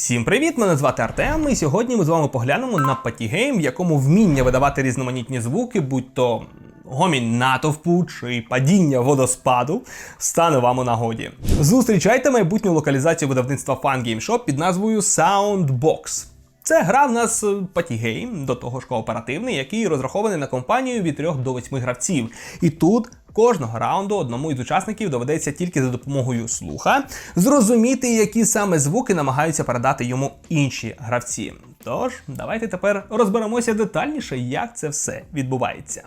Всім привіт! Мене звати Артем, і сьогодні ми з вами поглянемо на патігейм, в якому вміння видавати різноманітні звуки, будь то гомінь натовпу чи падіння водоспаду, стане вам у нагоді. Зустрічайте майбутню локалізацію видавництва Fun Game Shop під назвою Soundbox. Це гра в нас патігейм, до того ж кооперативний, який розрахований на компанію від 3 до 8 гравців. І тут кожного раунду одному із учасників доведеться тільки за допомогою слуха зрозуміти, які саме звуки намагаються передати йому інші гравці. Тож, давайте тепер розберемося детальніше, як це все відбувається.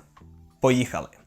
Поїхали!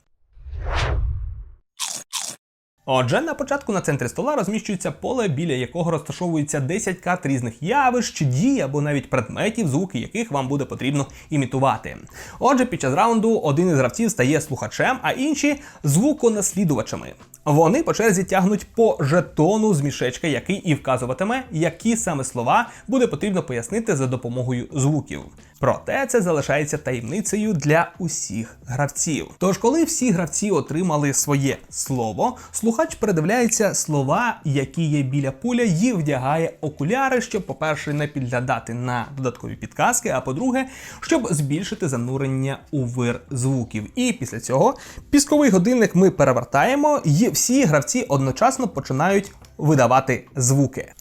Отже, на початку на центрі стола розміщується поле, біля якого розташовується 10 карт різних явищ, дій або навіть предметів, звуки яких вам буде потрібно імітувати. Отже, під час раунду один із гравців стає слухачем, а інші звуконаслідувачами. Вони по черзі тягнуть по жетону з мішечка, який і вказуватиме, які саме слова буде потрібно пояснити за допомогою звуків. Проте це залишається таємницею для усіх гравців. Тож, коли всі гравці отримали своє слово, слухач передивляється слова, які є біля пуля, і вдягає окуляри, щоб, по-перше, не підглядати на додаткові підказки, а по-друге, щоб збільшити занурення у вир звуків. І після цього пісковий годинник ми перевертаємо, і всі гравці одночасно починають видавати звуки.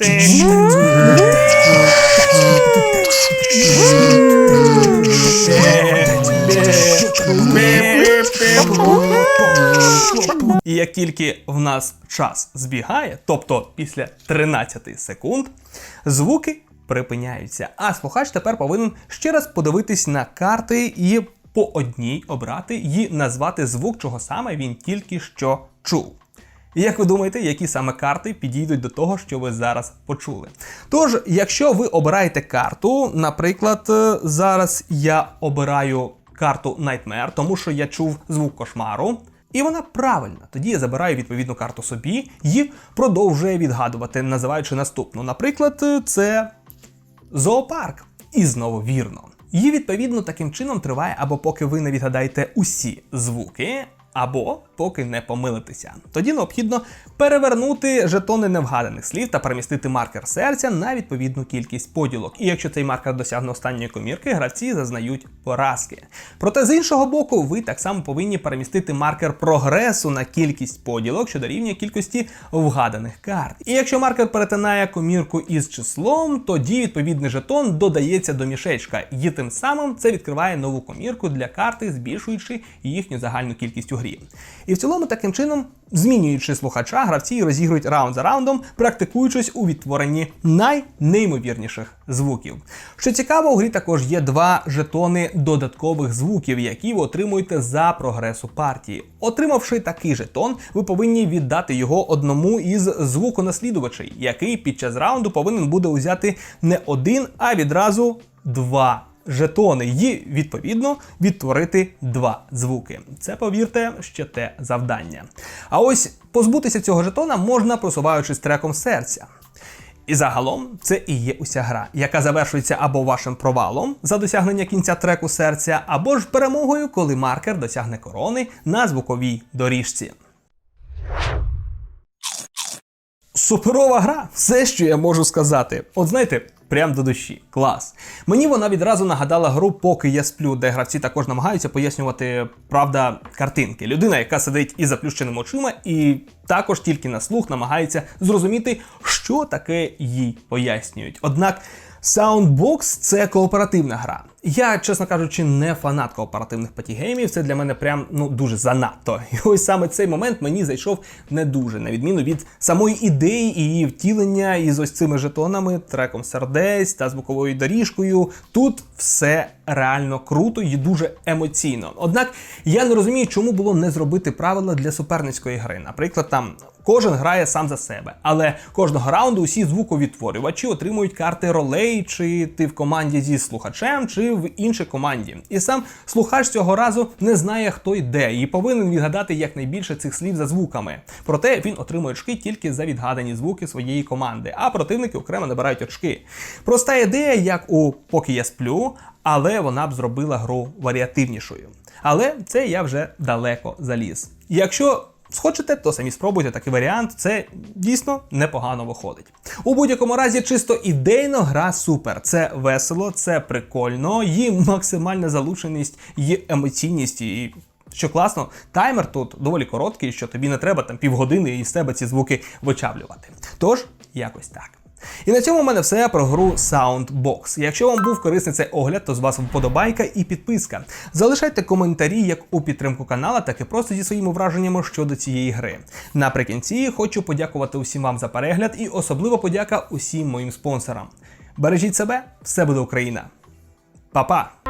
І як тільки в нас час збігає, тобто після 13 секунд, звуки припиняються. А слухач тепер повинен ще раз подивитись на карти і по одній обрати і назвати звук, чого саме він тільки що чув. І Як ви думаєте, які саме карти підійдуть до того, що ви зараз почули? Тож, якщо ви обираєте карту, наприклад, е, зараз я обираю карту Nightmare, тому що я чув звук кошмару. І вона правильна. Тоді я забираю відповідну карту собі і продовжує відгадувати, називаючи наступну. Наприклад, е, це зоопарк. І знову вірно. Її відповідно таким чином триває або поки ви не відгадаєте усі звуки, або поки не помилитеся. Тоді необхідно перевернути жетони невгаданих слів та перемістити маркер серця на відповідну кількість поділок. І якщо цей маркер досягне останньої комірки, гравці зазнають поразки. Проте з іншого боку, ви так само повинні перемістити маркер прогресу на кількість поділок, що дорівнює кількості вгаданих карт. І якщо маркер перетинає комірку із числом, тоді відповідний жетон додається до мішечка, і тим самим це відкриває нову комірку для карти, збільшуючи їхню загальну кількість у грі. І в цілому таким чином, змінюючи слухача, гравці розігрують раунд за раундом, практикуючись у відтворенні найнеймовірніших звуків. Що цікаво, у грі також є два жетони додаткових звуків, які ви отримуєте за прогресу партії. Отримавши такий жетон, ви повинні віддати його одному із звуконаслідувачей, який під час раунду повинен буде узяти не один, а відразу два жетони і, відповідно, відтворити два звуки. Це, повірте, ще те завдання. А ось позбутися цього жетона можна просуваючись треком серця. І загалом це і є уся гра, яка завершується або вашим провалом за досягнення кінця треку серця, або ж перемогою, коли маркер досягне корони на звуковій доріжці. Суперова гра, все, що я можу сказати. От знаєте, прям до душі. Клас. Мені вона відразу нагадала гру, поки я сплю, де гравці також намагаються пояснювати правда картинки. Людина, яка сидить із заплющеними очима, і також тільки на слух намагається зрозуміти, що таке їй пояснюють. Однак. Soundbox – це кооперативна гра. Я, чесно кажучи, не фанат кооперативних патігеймів. Це для мене прям ну дуже занадто. І ось саме цей момент мені зайшов не дуже, на відміну від самої ідеї і її втілення із ось цими жетонами, треком сердець та звуковою доріжкою. Тут все реально круто і дуже емоційно. Однак я не розумію, чому було не зробити правила для суперницької гри. Наприклад, там кожен грає сам за себе, але кожного раунду усі звуковідтворювачі отримують карти ролей, чи ти в команді зі слухачем, чи в іншій команді. І сам слухач цього разу не знає, хто йде, і повинен відгадати якнайбільше цих слів за звуками. Проте він отримує очки тільки за відгадані звуки своєї команди, а противники окремо набирають очки. Проста ідея, як у поки я сплю, але вона б зробила гру варіативнішою. Але це я вже далеко заліз. Якщо схочете, то самі спробуйте такий варіант. Це дійсно непогано виходить. У будь-якому разі, чисто ідейно гра супер. Це весело, це прикольно, її максимальна залученість, є емоційність і. Що класно, таймер тут доволі короткий, що тобі не треба там півгодини і з себе ці звуки вичавлювати. Тож, якось так. І на цьому в мене все про гру Soundbox. Якщо вам був корисний цей огляд, то з вас вподобайка і підписка. Залишайте коментарі як у підтримку канала, так і просто зі своїми враженнями щодо цієї гри. Наприкінці хочу подякувати усім вам за перегляд і особливо подяка усім моїм спонсорам. Бережіть себе, все буде Україна. Па-па!